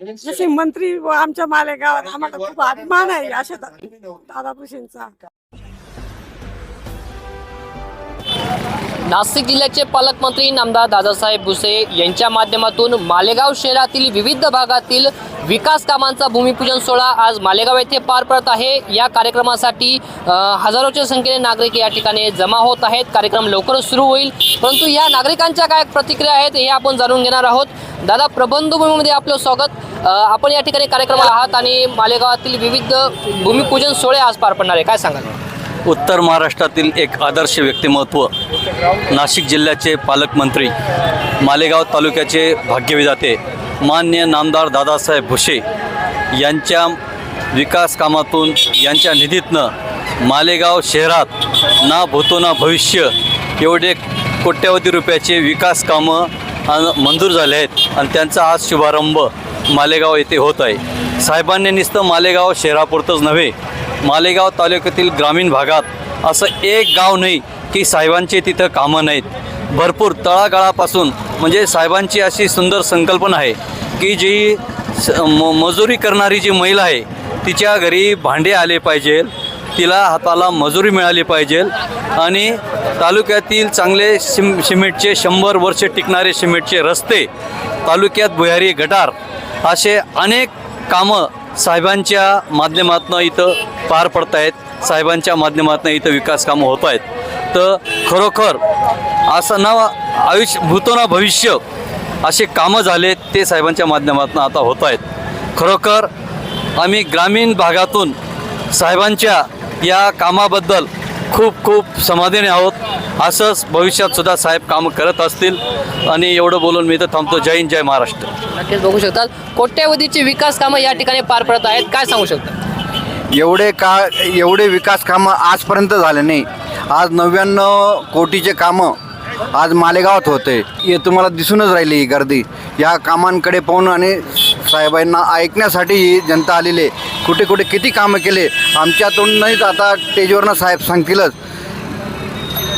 जसे मंत्री व आमच्या मालेगावात आम्हाला खूप अभिमान आहे अशा दादा भुसेंचा नाशिक जिल्ह्याचे पालकमंत्री नामदार दादासाहेब भुसे यांच्या माध्यमातून मालेगाव शहरातील विविध भागातील विकास कामांचा भूमिपूजन सोहळा आज मालेगाव येथे पार पडत आहे. या कार्यक्रमासाठी हजारोच्या संख्येने नागरिक या ठिकाणी जमा होत आहेत. कार्यक्रम लवकरच सुरू होईल. परंतु या नागरिकांच्या काय प्रतिक्रिया आहेत हे आपण जाणून घेणार आहोत. दादा प्रबंधभूमीमध्ये आपलं स्वागत. आपण या ठिकाणी कार्यक्रमाला आहात आणि मालेगावातील विविध भूमिपूजन सोहळे आज पार पडणार आहे. काय सांगाल? उत्तर महाराष्ट्रातील एक आदर्श व्यक्तिमत्व नाशिक जिल्ह्याचे पालकमंत्री मालेगाव तालुक्याचे भाग्यविधाते मान्य नामदार दादासाहेब भुसे यांच्या विकास कामातून यांच्या निधीतनं मालेगाव शहरात ना भूतो ना भविष्य एवढे कोट्यवधी रुपयाचे विकास कामं मंजूर झाले आहेत आणि त्यांचा आज शुभारंभ मालेगाव येथे होत आहे. साहेबांनी नुसतं मालेगाव शहरापुरतंच नव्हे मालेगाव तालुक्यातील ग्रामीण भागात असं एक गाव नाही की साहेबांचे तिथं कामं नाहीत. भरपूर तळागाळापासून म्हणजे साहेबांची अशी सुंदर संकल्पना आहे की जी स- म मजुरी करणारी जी महिला आहे तिच्या घरी भांडे आले पाहिजे तिला हाताला मजुरी मिळाली पाहिजे आणि तालुक्यातील चांगले सिम सिमेंटचे शंभर वर्ष टिकणारे सिमेंटचे रस्ते तालुक्यात भुयारी गटार असे अनेक कामं साहेबांच्या माध्यमातून इथं पार पडत आहेत साहेबांच्या माध्यमातून इथं विकास कामं होत आहेत. तर खरोखर असं ना आयुष्य भूतोना भविष्य असे कामं झाले ते साहेबांच्या माध्यमातून आता होत आहेत. खरोखर आम्ही ग्रामीण भागातून साहेबांच्या या कामाबद्दल खूप खूप समाधानी आहोत. असंच भविष्यात सुद्धा साहेब कामं करत असतील. आणि एवढं बोलून मी इथं थांबतो. जय हिंद जय महाराष्ट्र. नक्कीच बघू शकतात कोट्यवधीची विकास कामं या ठिकाणी पार पडत आहेत. काय सांगू शकता? एवढे का एवढे विकास कामं आजपर्यंत झाले नाही. आज नव्याण्णव कोटीचे कामं आज मालेगावात होते. हे तुम्हाला दिसूनच राहिली ही गर्दी. या कामांकडे पाहून आणि साहेबांना ऐकण्यासाठी ही जनता आलेली आहे. कुठे कुठे किती कामं केले आमच्यातून नाहीच आता स्टेजवरनं साहेब सांगतीलच.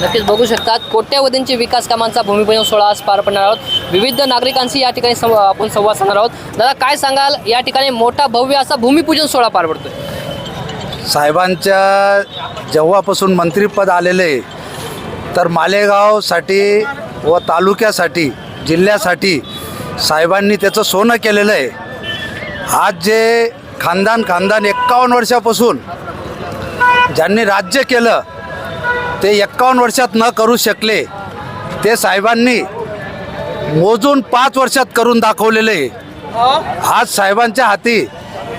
नक्कीच बघू शकतात. कोट्यवधींची विकास कामांचा भूमिपूजन सोहळा आज पार पडणार आहोत. विविध नागरिकांशी या ठिकाणी संव आपण संवाद साधणार आहोत. दादा काय सांगाल? या ठिकाणी मोठा भव्य असा भूमिपूजन सोहळा पार पडतोय. साहेबांच्या जेव्हापासून मंत्रिपद आलेलं आहे तर मालेगावसाठी व तालुक्यासाठी जिल्ह्यासाठी साहेबांनी त्याचं सोनं केलेलं आहे. आज जे खानदान खानदान एक्कावन्न वर्षापासून ज्यांनी राज्य केलं ते एक्कावन्न वर्षात न करू शकले ते साहेबांनी मोजून पाच वर्षात करून दाखवलेलं आहे. आज साहेबांच्या हाती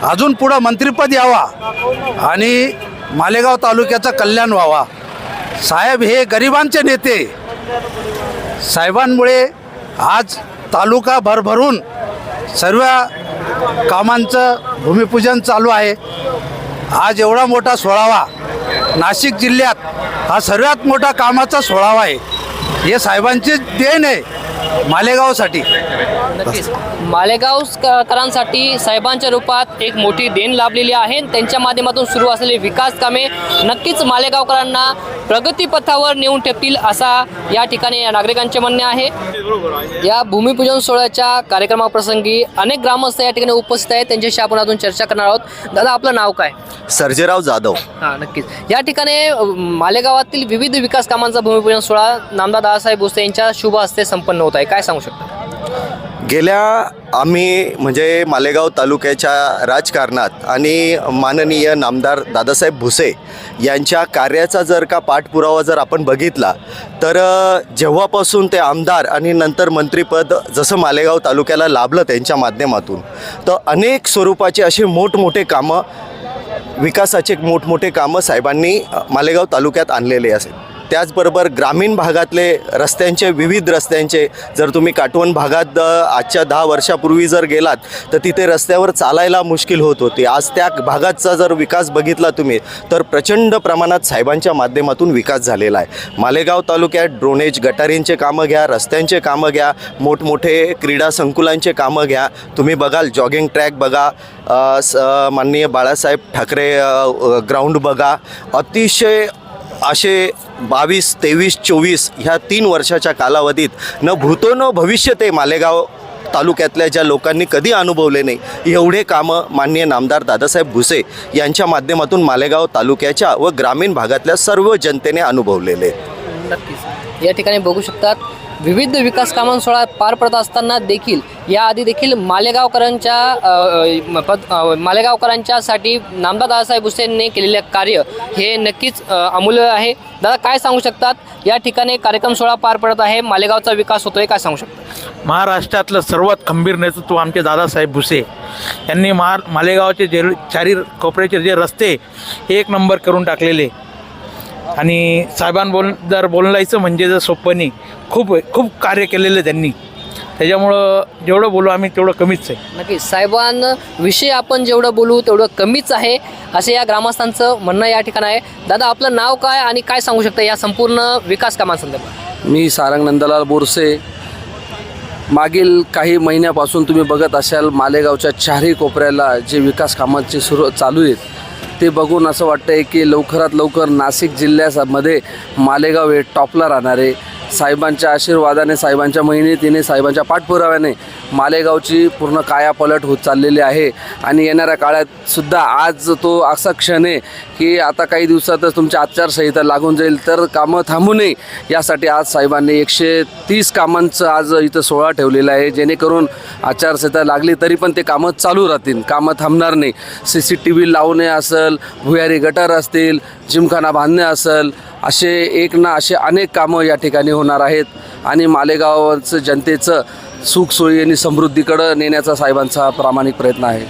अजून पुढं मंत्रिपद यावा आणि मालेगाव तालुक्याचं कल्याण व्हावा. साहेब हे गरिबांचे नेते. साहेबांमुळे आज तालुका भरभरून सर्व कामांचं भूमिपूजन चालू आहे. आज एवढा मोठा सोळावा नाशिक जिल्ह्यात हा सर्वात मोठा कामाचा सोळावा आहे. हे साहेबांचे देण आहे. मालेगावसाठी. नक्कीच. मालेगाव करांसाठी साहेबांच्या रूपात एक मोठी देण लाभलेली आहे. त्यांच्या माध्यमातून सुरू असलेली विकास कामे नक्कीच मालेगावकरांना प्रगतीपथावर नेऊन ठेवतील असा या ठिकाणी या नागरिकांचे म्हणणे आहे. या भूमिपूजन सोहळ्याच्या कार्यक्रमाप्रसंगी अनेक ग्रामस्थ या ठिकाणी उपस्थित आहेत. त्यांच्याशी आपण अजून चर्चा करणार आहोत. दादा आपलं नाव काय? सर्जेराव जाधव. हां नक्कीच. या ठिकाणी मालेगावातील विविध विकास कामांचा भूमिपूजन सोहळा नामदार दादासाहेब भुसे यांच्या शुभ हस्ते संपन्न होत आहे? काय सांगू शकता? गेल्या आम्ही म्हणजे मालेगाव तालुक्याच्या राजकारणात आणि माननीय नामदार दादासाहेब भुसे यांच्या कार्याचा जर का पाठपुरावा जर आपण बघितला तर जेव्हापासून ते आमदार आणि नंतर मंत्रिपद जसं मालेगाव तालुक्याला लाभलं त्यांच्या माध्यमातून तर अनेक स्वरूपाचे असे मोठमोठे कामं विकासाचे मोठमोठे कामं साहेबांनी मालेगाव तालुक्यात आणलेले असेल. त्याचबरोबर ग्रामीण भागातले रस्त्यांचे विविध रस्त्यांचे जर तुम्ही काटवण भागात आजच्या दहा वर्षापूर्वी जर गेलात तर तिथे रस्त्यावर चालायला मुश्किल होत होती. आज त्या भागाचा जर विकास बघितला तुम्ही तर प्रचंड प्रमाणात साहेबांच्या माध्यमातून विकास झालेला आहे. मालेगाव तालुक्यात ड्रोनेज गटारींचे कामं घ्या रस्त्यांचे कामं घ्या मोठमोठे क्रीडा संकुलांचे कामं घ्या. तुम्ही बघाल जॉगिंग ट्रॅक बघा स माननीय बाळासाहेब ठाकरे ग्राउंड बघा. अतिशय असे बावीस तेवीस चोवीस ह्या तीन वर्षाच्या कालावधीत न भूतो न भविष्य ते मालेगाव तालुक्यातल्या ज्या लोकांनी कधी अनुभवले नाही एवढे कामं माननीय नामदार दादासाहेब भुसे यांच्या माध्यमातून मालेगाव तालुक्याच्या व ग्रामीण भागातल्या सर्व जनतेने अनुभवलेले. नक्कीच. या ठिकाणी बघू शकतात विविध विकास कामांसोळा पार पडत असताना देखील याआधी देखील मालेगावकरांच्या पद- मालेगावकरांच्यासाठी नामदार दादासाहेब हुसेनने केलेले कार्य हे नक्कीच अमूल्य आहे. दादा काय सांगू शकतात? या ठिकाणी कार्यक्रम सोहळा पार पडत आहे. मालेगावचा विकास होतोय काय सांगू शकता? महाराष्ट्रातलं सर्वात खंबीर नेतृत्व आमचे दादासाहेब भुसे यांनी महा मालेगावचे जे चारी कोपऱ्याचे जे रस्ते हे एक नंबर करून टाकलेले. आणि साहेबां बोल जर बोलायचं म्हणजे जर सोपं नाही. खूप खूप कार्य केलेलं त्यांनी. त्याच्यामुळं जेवढं बोलू आम्ही तेवढं कमीच आहे. नक्कीच साहेबांविषयी आपण जेवढं बोलू तेवढं कमीच आहे. असे या ग्रामस्थांचं म्हणणं या ठिकाणी आहे. दादा आपलं नाव काय आणि काय सांगू शकता या संपूर्ण विकास कामांसंदर्भात? मी सारंग नंदलाल बोरसे. मागील काही महिन्यापासून तुम्ही बघत असाल मालेगावच्या चारही कोपऱ्याला जे विकास कामांचे सुरू चालू आहेत ते बघून असं वाटतं आहे की लवकरात लवकर नाशिक जिल्ह्यामध्ये मालेगाव हे टॉपला राहणार आहे साहेबांच्या आशीर्वादाने साहेबांच्या मेहनतीने साहेबांच्या पाठपुराव्याने मालेगावची पूर्ण कायापलट होत चाललेली आहे. आणि येणाऱ्या काळात सुद्धा आज तो असा क्षण आहे की आता काही दिवसातच तुमची आचारसंहिता लागून जाईल. तर कामं थांबू नये. यासाठी आज साहेबांनी एकशे तीस कामांचं आज इथं सोहळा ठेवलेला आहे. जेणेकरून आचारसंहिता लागली तरी पण ते कामं चालू राहतील. कामं थांबणार नाही. सी सी टी व्ही लावणे असेल भुयारी गटार असतील जिमखाना बांधणे असेल असे एक ना असे अनेक कामं या ठिकाणी होणार आहेत. आणि मालेगावचं जनतेचं सुखसोयी आणि समृद्धीकडं नेण्याचा साहेबांचा प्रामाणिक प्रयत्न आहे.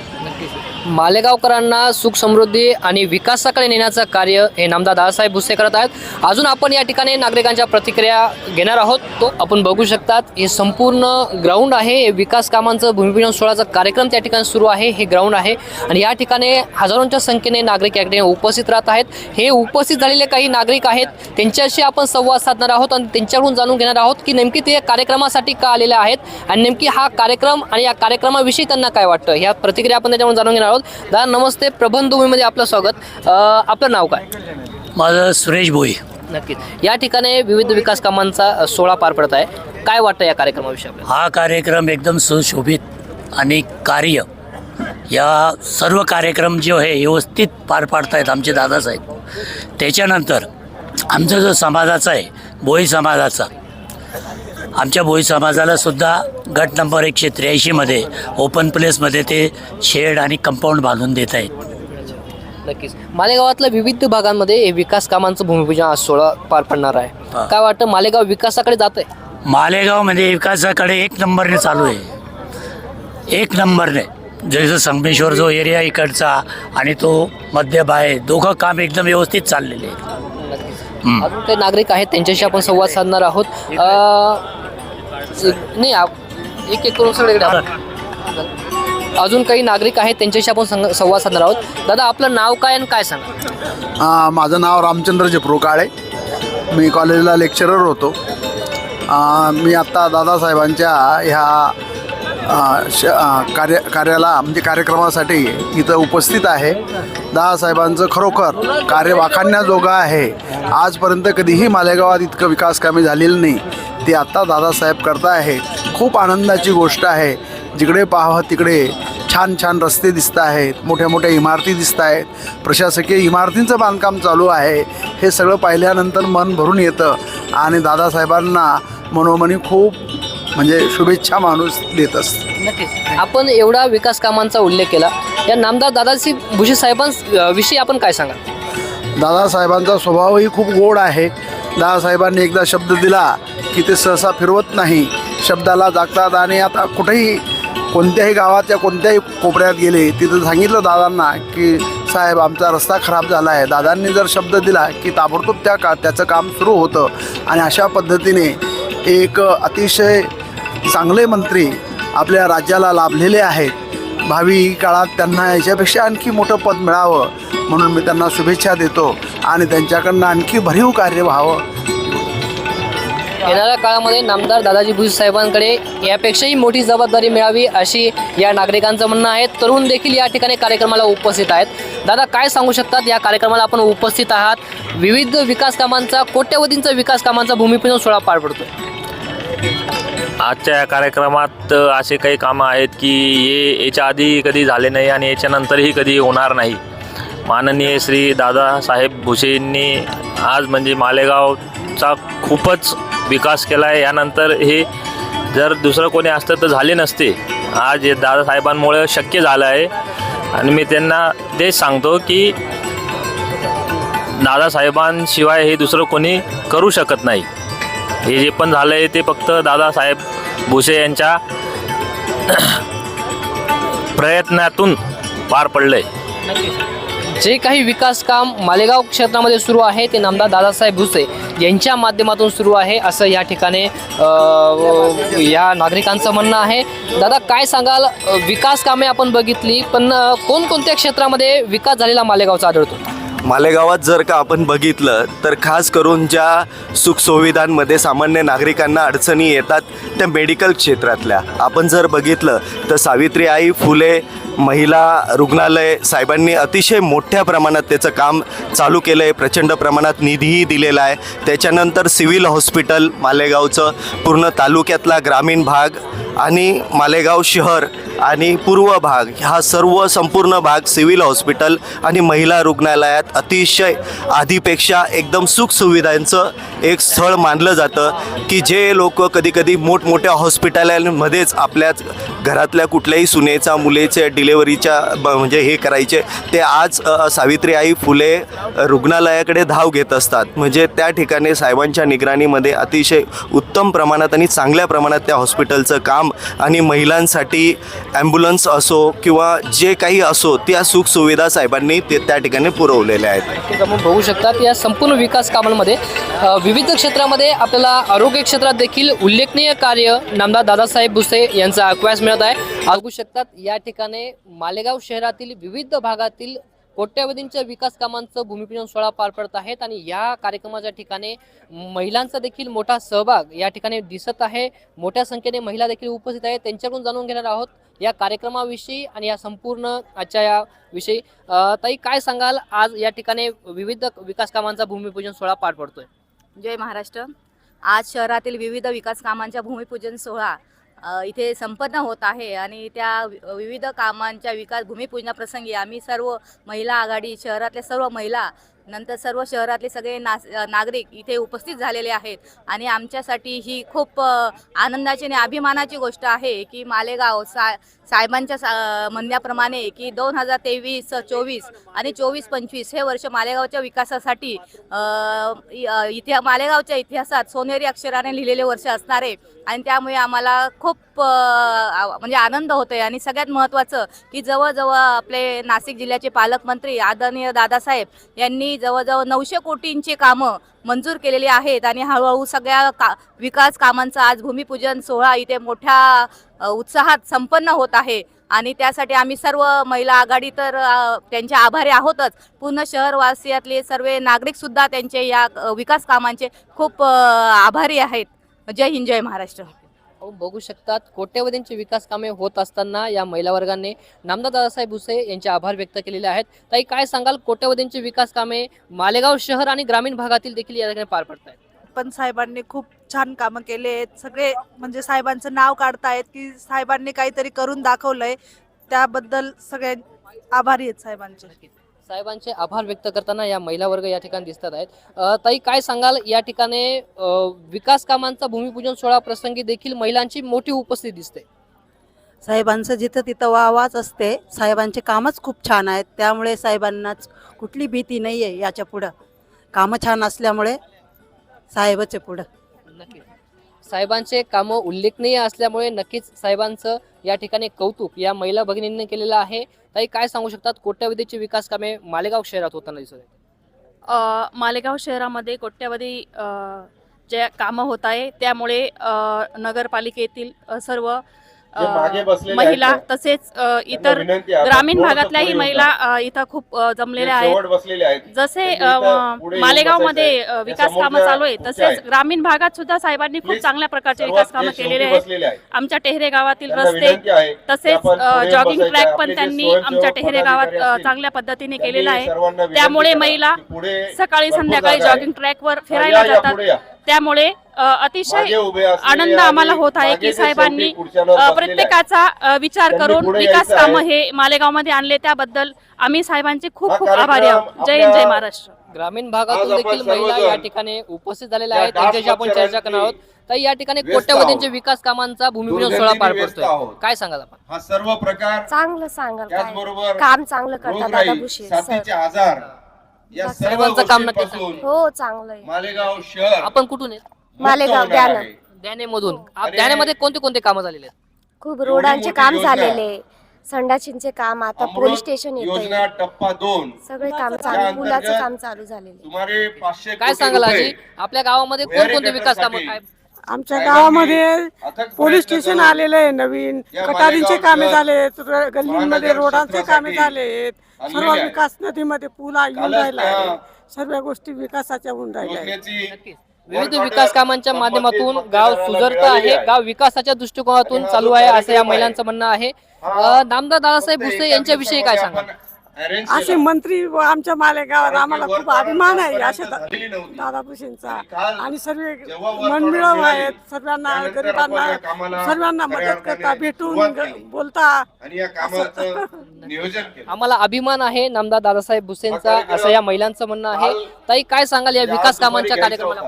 मालेगावकरांना सुख समृद्धी आणि विकासाकडे नेण्याचं कार्य हे नामदार दादासाहेब भुसे करत आहेत. अजून आपण या ठिकाणी नागरिकांच्या प्रतिक्रिया घेणार आहोत. तो आपण बघू शकतात हे संपूर्ण ग्राउंड आहे. हे विकास कामांचं भूमिपूजन सोहळ्याचा कार्यक्रम त्या ठिकाणी सुरू आहे. हे ग्राउंड आहे. आणि या ठिकाणी हजारोंच्या संख्येने नागरिक या ठिकाणी उपस्थित राहत आहेत. हे उपस्थित झालेले काही नागरिक आहेत. त्यांच्याशी आपण संवाद साधणार आहोत आणि त्यांच्याकडून जाणून घेणार आहोत की नेमकी ते कार्यक्रमासाठी का आलेले आहेत आणि नेमकी हा कार्यक्रम आणि या कार्यक्रमाविषयी त्यांना काय वाटतं? या प्रतिक्रिया आपण त्याच्याकडून जाणून घेणार आहोत. दादा नमस्ते प्रबंधभूमीमध्ये आपलं स्वागत. आपलं नाव काय? माझं सुरेश भोई. नक्कीच. या ठिकाणी विविध विकास कामांचा सोहळा पार पडत आहे. काय वाटतं या कार्यक्रमाविषयी आपल्याला? हा कार्यक्रम एकदम सुशोभित आणि कार्य. या सर्व कार्यक्रम जे आहे व्यवस्थित पार पाडतायत आमचे दादासाहेब. त्याच्यानंतर आमचा जो समाजाचा आहे भोई समाजाचा आमच्या भोई समाजाला सुद्धा गट नंबर एकशे त्र्याऐंशीमध्ये ओपन प्लेसमध्ये ते शेड आणि कंपाऊंड बांधून देत आहेत. नक्कीच. मालेगावातल्या विविध भागांमध्ये हे विकास कामांचं भूमिपूजन आज सोहळा पार पडणार आहे. काय वाटतं मालेगाव विकासाकडे जात आहे? मालेगावमध्ये विकासाकडे एक नंबरने चालू आहे. एक नंबरने. जसं संगमेश्वर जो एरिया इकडचा आणि तो मध्य बाय दोघं काम एकदम व्यवस्थित चाललेले आहे. अजून काही नागरिक आहेत त्यांच्याशी आपण संवाद साधणार आहोत. अ, नाही आप- एक एक करून सगळीकडे आपण- अजून काही नागरिक आहेत त्यांच्याशी आपण संग- संवाद साधणार आहोत. दादा आपलं नाव काय आणि काय सांगा? आ, माझं नाव रामचंद्र जपरू काळे. मी कॉलेजला लेक्चरर होतो. आ, मी आत्ता दादासाहेबांच्या ह्या श कार्य कार्याला म्हणजे कार्यक्रमासाठी इथं उपस्थित आहे. दादासाहेबांचं खरोखर कार्य वाखाणण्याजोगं आहे. आजपर्यंत कधीही मालेगावात इतकं विकास कामे झालेलं नाही. ते आत्ता दादासाहेब करता आहे. खूप आनंदाची गोष्ट आहे. जिकडे पाहावं तिकडे छान छान रस्ते दिसत आहेत. मोठ्या मोठ्या इमारती दिसत आहेत. प्रशासकीय इमारतींचं बांधकाम चालू आहे. हे सगळं पाहिल्यानंतर मन भरून येतं. आणि दादासाहेबांना मनोमनी खूप म्हणजे शुभेच्छा माणूस देत असतो नक्कीच. आपण एवढा विकास कामांचा उल्लेख केला. या नामदार दादाजी भुसे साहेबांविषयी आपण काय सांगा दादासाहेबांचा स्वभावही खूप गोड आहे. दादासाहेबांनी एकदा शब्द दिला की ते सहसा फिरवत नाही. शब्दाला जागतात आणि आता कुठेही कोणत्याही गावाच्या कोणत्याही कोपऱ्यात गेले तिथं सांगितलं दादांना की साहेब आमचा रस्ता खराब झाला आहे दादांनी जर शब्द दिला की ताबडतोब त्या का त्याचं काम सुरू होतं. आणि अशा पद्धतीने एक अतिशय चांगले मंत्री आपल्या राज्याला लाभलेले आहेत. भावी काळात त्यांना याच्यापेक्षा आणखी मोठं पद मिळावं म्हणून मी त्यांना शुभेच्छा देतो आणि त्यांच्याकडनं आणखी भरीव कार्य व्हावं. येणाऱ्या काळामध्ये नामदार दादाजी भुसे साहेबांकडे यापेक्षाही मोठी जबाबदारी मिळावी अशी या नागरिकांचं म्हणणं आहे. तरुण देखील या ठिकाणी कार्यक्रमाला उपस्थित आहेत. दादा काय सांगू शकतात? या कार्यक्रमाला आपण उपस्थित आहात. विविध विकास कामांचा कोट्यवधींचा विकास कामांचा भूमिपूजन सोहळा पार पडतो आजच्या या कार्यक्रमात असे काही कामं आहेत की हे याच्या आधी कधी झाले नाही आणि याच्यानंतरही कधी होणार नाही. माननीय श्री दादासाहेब भुसेंनी आज म्हणजे मालेगावचा खूपच विकास केला आहे यानंतर हे जर दुसरं कोणी असतं तर झाले नसते. आज हे दादासाहेबांमुळे शक्य झालं आहे आणि मी त्यांना तेच सांगतो की दादासाहेबांशिवाय हे दुसरं कोणी करू शकत नाही. हे जे पण झालं आहे ते फक्त दादासाहेब भुसे यांच्या प्रयत्नातून पार पडलं आहे जे काही विकास काम मालेगाव क्षेत्रामध्ये सुरू आहे ते नामदार दादासाहेब भुसे यांच्या माध्यमातून सुरू आहे असं या ठिकाणी या नागरिकांचं म्हणणं आहे. दादा काय सांगाल? विकास कामे आपण बघितली पण कोणकोणत्या क्षेत्रामध्ये विकास झालेला मालेगावचा आढळतो? मालेगावात जर का आपण बघितलं तर खास करून ज्या सुखसुविधांमध्ये सामान्य नागरिकांना अडचणी येतात त्या मेडिकल क्षेत्रातल्या. आपण जर बघितलं तर सावित्री आई फुले महिला रुग्णालय साहेबांनी अतिशय मोठ्या प्रमाणात त्याचं काम चालू केलं आहे प्रचंड प्रमाणात निधीही दिलेला आहे. त्याच्यानंतर सिव्हिल हॉस्पिटल मालेगावचं पूर्ण तालुक्यातला ग्रामीण भाग आणि मालेगाव शहर आणि पूर्व भाग हा सर्व संपूर्ण भाग सिव्हिल हॉस्पिटल आणि महिला रुग्णालयात अतिशय आधीपेक्षा एकदम सुखसुविधांचं एक स्थळ मानलं जातं की जे लोक कधीकधी मोठमोठ्या हॉस्पिटलांमध्येच आपल्याच घरातल्या कुठल्याही सुनेचा मुलेच्या डिलेवरीच्या ब- म्हणजे हे करायचे ते आज सावित्री आई फुले रुग्णालयाकडे धाव घेत असतात. म्हणजे त्या ठिकाणी साहेबांच्या निगराणीमध्ये अतिशय उत्तम प्रमाणात आणि चांगल्या प्रमाणात त्या हॉस्पिटलचं काम आणि महिलांसाठी ॲम्ब्युलन्स असो किंवा जे काही असो त्या सुखसुविधा साहेबांनी ते त्या ठिकाणी पुरवलेल्या आहेत. आपण बघू शकतात या संपूर्ण विकास कामांमध्ये विविध क्षेत्रामध्ये आपल्याला आरोग्य क्षेत्रात देखील उल्लेखनीय कार्य नामदार दादासाहेब भुसे यांचा अक्वास मिळत आहे. बघू शकतात या ठिकाणी मालेगाव शहरातील विविध भागातील कोट्यवधींच्या विकास कामांचं भूमिपूजन सोहळा पार पडत आहेत आणि या कार्यक्रमाच्या ठिकाणी महिलांचा देखील मोठा सहभाग या ठिकाणी दिसत आहे. मोठ्या संख्येने महिला देखील उपस्थित आहेत. त्यांच्याकडून जाणून घेणार आहोत या कार्यक्रमाविषयी आणि या संपूर्ण आजच्या या विषयी. ताई काय सांगाल? आज या ठिकाणी विविध विकास कामांचा भूमिपूजन सोहळा पार पडतोय. जय महाराष्ट्र. आज शहरातील विविध विकास कामांच्या भूमिपूजन सोहळा इथे संपन्न होत आहे आणि त्या विविध कामांच्या विकास भूमिपूजनाप्रसंगी आम्ही सर्व महिला आघाडी शहरातल्या सर्व महिला नंतर सर्व शहरातले सगळे नास नागरिक इथे उपस्थित झालेले आहेत. आणि आमच्यासाठी ही खूप आनंदाची आणि अभिमानाची गोष्ट आहे की मालेगाव सा साहेबांच्या सा म्हणण्याप्रमाणे की दोन हजार तेवीस चोवीस आणि चोवीस पंचवीस हे वर्ष मालेगावच्या विकासासाठी इ- इतिहा मालेगावच्या इतिहासात सोनेरी अक्षराने लिहिलेले वर्ष असणार. आहे आणि त्यामुळे आम्हाला खूप खूप म्हणजे आनंद होतोय. आणि सगळ्यात महत्त्वाचं की जवळजवळ आपले नाशिक जिल्ह्याचे पालकमंत्री आदरणीय दादासाहेब यांनी जवळजवळ नऊशे कोटींची कामं मंजूर केलेली आहेत. आणि हळूहळू सगळ्या का विकास कामांचं आज भूमिपूजन सोहळा इथे मोठ्या अ, उत्साहात संपन्न होत आहे. आणि त्यासाठी आम्ही सर्व महिला आघाडी तर अ, त्यांचे आभारी आहोतच. पूर्ण शहरवासियातले सर्व नागरिकसुद्धा त्यांचे या अ, विकास कामांचे खूप अ, आभारी आहेत. जय हिंद जय महाराष्ट्र. बघू शकतात. कोट्यवधींची विकास कामे होत असताना या महिला वर्गाने नामदार दादासाहेब भुसे यांचे आभार व्यक्त केलेले आहेत. ताई काय सांगाल? कोट्यवधींची विकास कामे मालेगाव शहर आणि ग्रामीण भागातील देखील या ठिकाणी पार पडत आहेत पण साहेबांनी खूप छान कामं केले आहेत. सगळे म्हणजे साहेबांचं नाव काढतायत की साहेबांनी काहीतरी करून दाखवलंय. त्याबद्दल सगळे आभारी आहेत साहेबांचे. साहेबांचे आभार व्यक्त करताना या महिला वर्ग या ठिकाणी दिसतात आहेत. ताई काय सांगाल? या ठिकाणी विकास कामांचा भूमिपूजन सोहळा प्रसंगी देखील महिलांची मोठी उपस्थिती दिसते. साहेबांचं जिथं तिथं वाहवाच असते साहेबांचे कामच खूप छान आहेत. त्यामुळे साहेबांनाच कुठली भीती नाही आहे याच्या पुढं. कामं छान असल्यामुळे साहेबच आहे पुढं. नक्कीच. साहेबांचे कामं उल्लेखनीय असल्यामुळे नक्कीच साहेबांचं या ठिकाणी कौतुक या महिला भगिनींनी केलेलं आहे. ताई काय सांगू शकतात? कोट्यवधीची विकास कामे मालेगाव शहरात होताना दिसत आहेत. मालेगाव शहरामध्ये कोट्यवधी ज्या जे कामं होत आहे त्यामुळे नगरपालिकेतील सर्व महिला तसेच इतर ग्रामीण भागातल्याही महिला इथं खूप जमलेल्या आहेत. जसे अ, मालेगावमध्ये अ, विकास कामं चालू आहे तसेच ग्रामीण भागात सुद्धा साहेबांनी खूप चांगल्या प्रकारचे विकास कामं केलेले आहेत. आमच्या टेहरे गावातील रस्ते तसेच जॉगिंग ट्रॅक पण त्यांनी आमच्या टेहरे गावात चांगल्या पद्धतीने केलेला आहे. त्यामुळे महिला सकाळी संध्याकाळी जॉगिंग ट्रॅकवर फिरायला जातात. त्यामुळे अतिशय आनंद आम्हाला होत आहे की साहेबांनी प्रत्येकाचा विचार करून विकास कामं हे मालेगावमध्ये आणले. त्याबद्दल आम्ही साहेबांचे खूप खूप आभारी आहोत. जय हिंद जय महाराष्ट्र. ग्रामीण भागातून देखील महिला या ठिकाणी उपस्थित झालेल्या आहेत. त्यांच्याशी आपण चर्चा करणार आहोत. तर या ठिकाणी कोट्यवधींचे विकास कामांचा भूमिपूजन सोहळा पार पडतोय. काय सांगाल आपण? हा सर्व प्रकार चांगलं सांगाल त्याचबरोबर काम चांगलं करतात आजार या सर्व सर्वांचं काम नक्की गोष्टींपासून हो चांगलं आहे मालेगाव शहर आपण कुठून आहेत मुक्त मालेगाव, होणार द्यानं. आहे. द्यानेमधून आणि- द्यानेमध्ये कोणते कोणते कामं झालेले आहेत? खूप रोडांचे मोठी काम योजना. झालेले. संडाचिंचे काम आता अमृत योजना टप्पा दोन. सगळे काम चालू, अंतर्गत काम चालू झालेले सुमारे पाचशे काय कोटी सांगाल रुपये आजी? आपल्या गावामध्ये कोणकोणते विकास कामं काय आमच्या गावामध्ये पोलीस स्टेशन आलेलं आहे नवीन. मालेगाव कामे र- गल्लींमध्ये रोडांचे कामे झालेत. सर्व विकास नदीमध्ये पुला येऊन राहिला आहे. सर्व गोष्टी विकासाच्या होऊन राहिल्या आहेत. विविध विकास कामांच्या माध्यमातून गाव सुधारत आहे. गाव विकासाच्या दृष्टिकोनातून चालू आहे असं या महिलांचं म्हणणं आहे. नामदार दादासाहेब भुसे यांच्याविषयी काय सांगा असे मंत्री व आमच्या मालेगावात आम्हाला खूप अभिमान आहे. असे. दादा भुसेंचा आणि सर्व मनमिळव आहेत सर्वांना गरिबांना सर्वांना मदत करता भेटून. बोलता. आणि या कामाचं नियोजन केलं. आम्हाला अभिमान आहे नामदार दादासाहेब भुसेंचा. असं या महिलांचं म्हणणं आहे. ताई काय सांगाल या विकास कामांच्या कार्यक्रमाला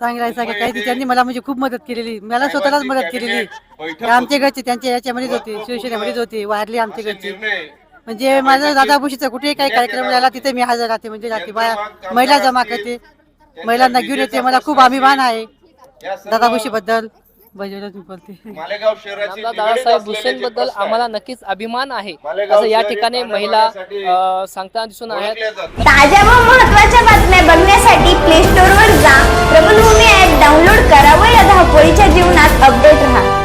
सांगायचं मुंबई काही त्यांनी मला म्हणजे खूप मदत केलेली. मला स्वतःलाच मदत केलेली. आमच्या घरचे त्यांच्या याच्यामध्येच होती शिवसेनेमध्येच होती वारली आमच्या घरची. म्हणजे माझा दादा भुशीचा कुठेही काही कार्यक्रम राहिला तिथे मी हजर राहते म्हणजे राहते. बाया महिला जमा करते. महिलांना घेऊन येते मला खूप अभिमान आहे. या सर्व दादा भुशी बद्दल दादासाहेब प्रश्न आहेत, आम्हाला नक्कीच अभिमान आहे. मालेगाव असं या ठिकाणी महिला सांगताना दिसून आहेत. ताज्या व महत्त्वाच्या बातम्या बघण्यासाठी प्ले स्टोअर वर जा. प्रबलभूमी ऍप डाउनलोड करा व या धावपळीच्या जीवनात अपडेट राहा.